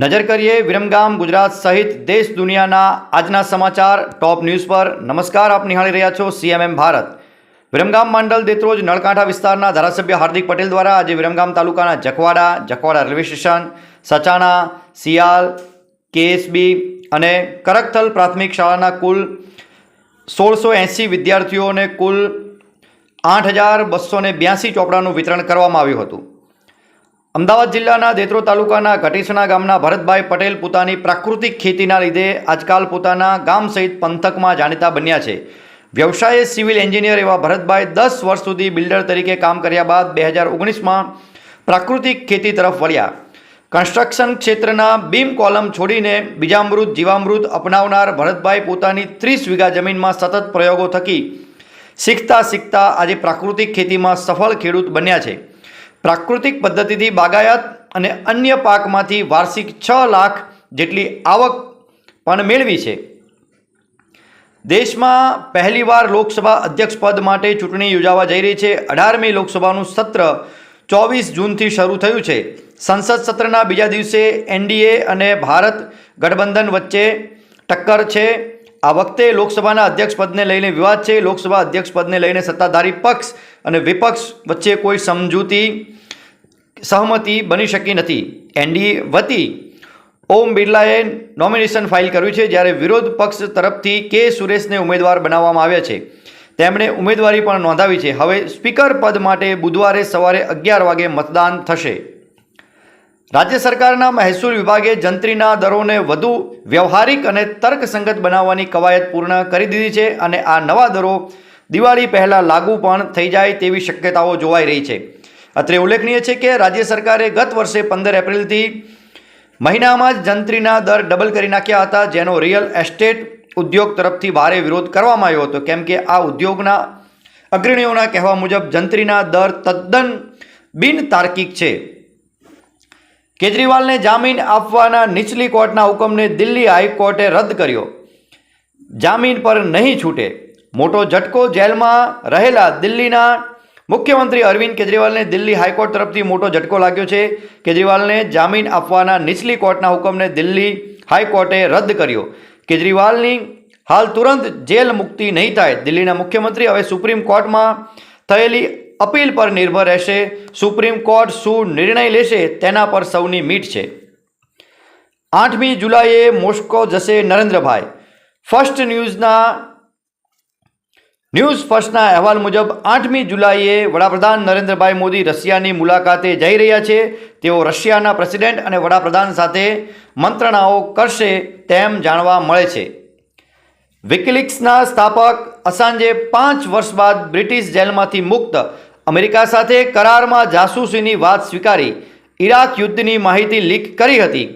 નજર કરીએ વિરમગામ, ગુજરાત સહિત દેશ દુનિયાના આજના સમાચાર ટોપ ન્યૂઝ પર. નમસ્કાર, આપ નિહાળી રહ્યા છો સીએમએમ ભારત. વિરમગામ મંડળ દેત્રોજ નળકાંઠા વિસ્તારના ધારાસભ્ય હાર્દિક પટેલ દ્વારા આજે વિરમગામ તાલુકાના જખવાડા જખવાડા રેલવે સ્ટેશન, સચાણા સિયાલ કેએસબી અને કરકથલ પ્રાથમિક શાળાના કુલ સોળસો એંસી વિદ્યાર્થીઓને કુલ આઠ હજાર બસો ને બ્યાસી ચોપડાનું વિતરણ કરવામાં આવ્યું હતું. અમદાવાદ જિલ્લાના દેત્રો તાલુકાના ઘટીસણા ગામના ભરતભાઈ પટેલ પોતાની પ્રાકૃતિક ખેતીના લીધે આજકાલ પોતાના ગામ સહિત પંથકમાં જાણીતા બન્યા છે. વ્યવસાયે સિવિલ એન્જિનિયર એવા ભરતભાઈ દસ વર્ષ સુધી બિલ્ડર તરીકે કામ કર્યા બાદ બે હજાર ઓગણીસમાં પ્રાકૃતિક ખેતી તરફ વળ્યા. કન્સ્ટ્રક્શન ક્ષેત્રના બીમ કોલમ છોડીને બીજામૃત, જીવામૃત અપનાવનાર ભરતભાઈ પોતાની ત્રીસ વીઘા જમીનમાં સતત પ્રયોગો થકી શીખતા શીખતા આજે પ્રાકૃતિક ખેતીમાં સફળ ખેડૂત બન્યા છે. પ્રાકૃતિક પદ્ધતિથી બાગાયત અને અન્ય પાકમાંથી વાર્ષિક છ લાખ જેટલી આવક પણ મેળવી છે. દેશમાં પહેલીવાર લોકસભા અધ્યક્ષ પદ માટે ચૂંટણી યોજાવા જઈ રહી છે. અઢારમી લોકસભાનું સત્ર ચોવીસ જૂનથી શરૂ થયું છે. સંસદ સત્રના બીજા દિવસે એનડીએ અને ભારત ગઠબંધન વચ્ચે ટક્કર છે. આ વખતે લોકસભાના અધ્યક્ષપદને લઈને વિવાદ છે. લોકસભા અધ્યક્ષપદને લઈને સત્તાધારી પક્ષ અને વિપક્ષ વચ્ચે કોઈ સમજૂતી, સહમતિ બની શકી નથી. એનડીએ વતી ઓમ બિરલાએ નોમિનેશન ફાઇલ કર્યું છે જ્યારે વિરોધ પક્ષ તરફથી કે સુરેશને ઉમેદવાર બનાવવામાં આવ્યા છે. તેમણે ઉમેદવારી પણ નોંધાવી છે. હવે સ્પીકર પદ માટે બુધવારે સવારે અગિયાર વાગે મતદાન થશે. રાજ્ય સરકારના મહેસૂલ વિભાગે જંત્રીના દરોને વધુ વ્યવહારિક અને તર્કસંગત બનાવવાની કવાયત પૂર્ણ કરી દીધી છે અને આ નવા દરો દિવાળી પહેલાં લાગુ પણ થઈ જાય તેવી શક્યતાઓ જોવાઈ રહી છે. અત્રે ઉલ્લેખનીય છે કે રાજ્ય સરકારે ગત વર્ષે પંદર એપ્રિલથી મહિનામાં જ જંત્રીના દર ડબલ કરી નાખ્યા હતા, જેનો રિયલ એસ્ટેટ ઉદ્યોગ તરફથી ભારે વિરોધ કરવામાં આવ્યો હતો. કેમ કે આ ઉદ્યોગના અગ્રણીઓના કહેવા મુજબ જંત્રીના દર તદ્દન બિનતાર્કિક છે. કેજરીવાલને જામીન આપવાના નીચલી કોર્ટના હુકમને દિલ્હી હાઈકોર્ટે રદ કર્યો. જામીન પર નહીં છૂટે. મોટો ઝટકો જેલમાં રહેલા દિલ્હીના મુખ્યમંત્રી અરવિંદ કેજરીવાલને દિલ્હી હાઈકોર્ટ તરફથી મોટો ઝટકો લાગ્યો છે. કેજરીવાલને જામીન આપવાના નીચલી કોર્ટના હુકમને દિલ્હી હાઈકોર્ટે રદ કર્યો. કેજરીવાલની હાલ તુરંત જેલ મુક્તિ નહીં થાય. દિલ્હીના મુખ્યમંત્રી હવે સુપ્રીમ કોર્ટમાં થયેલી અપીલ પર નિર્ભર રહેશે, સુપ્રીમ કોર્ટ શું નિર્ણય લેશે તેના પર સૌની મીટ છે. આઠમી જુલાઈએ મોસ્કો જશે નરેન્દ્રભાઈ. ફર્સ્ટ ન્યૂઝના, ન્યૂઝ ફર્સ્ટના અહેવાલ મુજબ આઠમી જુલાઈએ વડાપ્રધાન નરેન્દ્રભાઈ મોદી રશિયાની મુલાકાતે જઈ રહ્યા છે. તેઓ રશિયાના પ્રેસિડેન્ટ અને વડાપ્રધાન સાથે મંત્રણાઓ કરશે તેમ જાણવા મળે છે. વિકિલિક્સના સ્થાપક અસાંજે પાંચ વર્ષ બાદ બ્રિટિશ જેલમાંથી મુક્ત અમેરિકા સાથે કરારમાં જાસૂસીની વાત સ્વીકારી ઈરાક યુદ્ધની માહિતી લીક કરી હતી.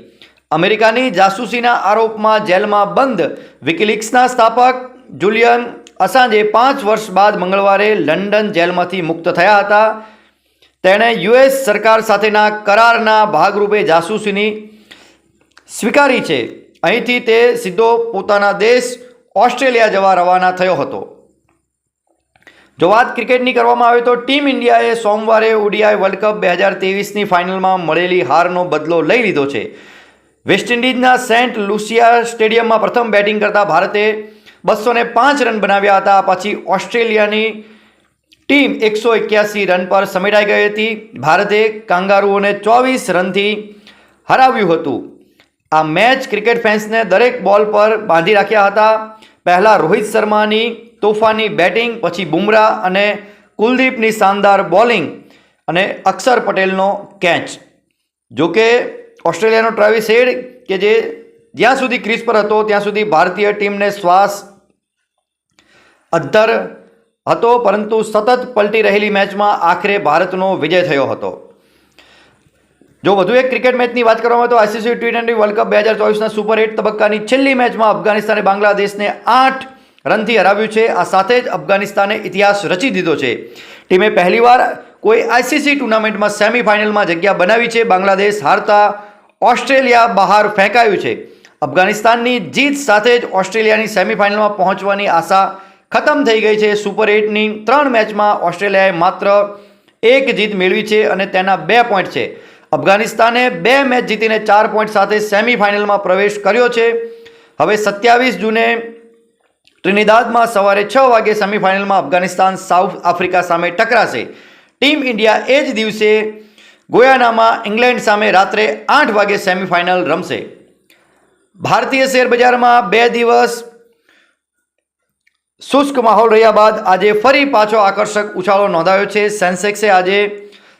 અમેરિકાની જાસૂસીના આરોપમાં જેલમાં બંધ વિકિલિક્સના સ્થાપક જુલિયન અસાંજે પાંચ વર્ષ બાદ મંગળવારે લંડન જેલમાંથી મુક્ત થયા હતા. તેણે યુએસ સરકાર સાથેના કરારના ભાગરૂપે જાસૂસીની સ્વીકારી છે. અહીંથી તે સીધો પોતાના દેશ ઓસ્ટ્રેલિયા જવા રવાના થયો હતો. જો વાત ક્રિકેટની કરવામાં આવે તો ટીમ ઇન્ડિયાએ સોમવારે ઓડીઆઈ વર્લ્ડ કપ બે હજાર તેવીસની ફાઇનલમાં મળેલી હારનો બદલો લઈ લીધો છે. વેસ્ટ ઇન્ડિઝના સેન્ટ લુસિયા સ્ટેડિયમમાં પ્રથમ બેટિંગ કરતા ભારતે બસો પાંચ રન બનાવ્યા હતા. પછી ઓસ્ટ્રેલિયાની ટીમ એકસો એક્યાસી રન પર સમેટાઈ ગઈ હતી. ભારતે કાંગારુઓને ચોવીસ રનથી હરાવ્યું હતું. આ મેચ ક્રિકેટ ફેન્સને દરેક બોલ પર બાંધી રાખ્યા હતા. પહેલાં રોહિત શર્માની તોફાની બેટિંગ, પછી બુમરાહ અને કુલદીપની શાનદાર બોલિંગ અને અક્ષર પટેલનો કેચ. જોકે ઓસ્ટ્રેલિયાનો ટ્રાવિસ હેડ કે જે જ્યાં સુધી ક્રીઝ પર હતો, ત્યાં સુધી ભારતીય ટીમને શ્વાસ અદ્ધર હતો, પરંતુ સતત પલટી રહેલી મેચમાં આખરે ભારતનો વિજય થયો હતો. જો વધુ એક ક્રિકેટ મેચની વાત કરવામાં આવે તો ICC T twenty world cup બે હજાર ચોવીસના સુપર એટ તબક્કાની છેલ્લી મેચમાં અફઘાનિસ્તાને બાંગ્લાદેશને આઠ રનથી હરાવ્યું છે. આ સાથે જ અફઘાનિસ્તાને ઇતિહાસ રચી દીધો છે. ટીમે પહેલીવાર કોઈ આઈસીસી ટુર્નામેન્ટમાં સેમીફાઇનલમાં જગ્યા બનાવી છે. બાંગ્લાદેશ હારતા ઓસ્ટ્રેલિયા બહાર ફેંકાયું છે. અફઘાનિસ્તાનની જીત સાથે જ ઓસ્ટ્રેલિયાની સેમીફાઇનલમાં પહોંચવાની આશા ખતમ થઈ ગઈ છે. સુપર એટની ત્રણ મેચમાં ઓસ્ટ્રેલિયાએ માત્ર એક જીત મેળવી છે અને તેના બે પોઈન્ટ છે. અફઘાનિસ્તાને બે મેચ જીતીને ચાર પોઈન્ટ સાથે સેમીફાઇનલમાં પ્રવેશ કર્યો છે. હવે સત્યાવીસ જૂને ટ્રિનિદાદમાં સવારે છ વાગે સેમીફાઇનલમાં અફઘાનિસ્તાન, સાઉથ આફ્રિકા સામે ટકરાશે. ટીમ ઇન્ડિયા એ જ દિવસે ગોયાનામાં ઇંગ્લેન્ડ સામે રાત્રે આઠ વાગે સેમીફાઇનલ રમશે. ભારતીય શેર બજારમાં બે દિવસ શુષ્ક માહોલ રહ્યા બાદ આજે ફરી પાછો આકર્ષક ઉછાળો નોંધાયો છે. સેન્સેક્સે આજે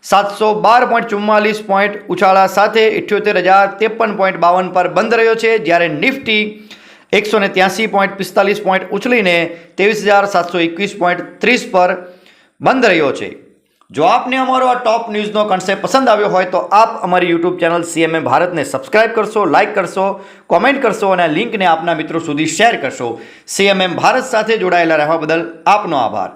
સાતસો બાર પોઈન્ટ ચુમ્માલીસ પોઈન્ટ ઉછાળા સાથે ઇઠ્યોતેર હજાર ત્રેપન પોઈન્ટ બાવન પર બંધ રહ્યો છે. જ્યારે નિફ્ટી એકસો ને ત્યાસી પોઈન્ટ પિસ્તાલીસ પોઈન્ટ ઉછળીને ત્રેવીસ હજાર સાતસો એકવીસ પોઈન્ટ ત્રીસ પર બંધ રહ્યો છે. જો આપને અમારો આ ટોપ ન્યૂઝનો કન્સેપ્ટ પસંદ આવ્યો હોય તો આપ અમારી યુટ્યુબ ચેનલ સીએમએ ભારતને સબસ્ક્રાઇબ કરશો લાઇક કરશો કોમેન્ટ કરશો અને આ લિંકને આપના મિત્રો સુધી શેર કરશો. સીએમએમ ભારત સાથે જોડાયેલા રહેવા બદલ આપનો આભાર.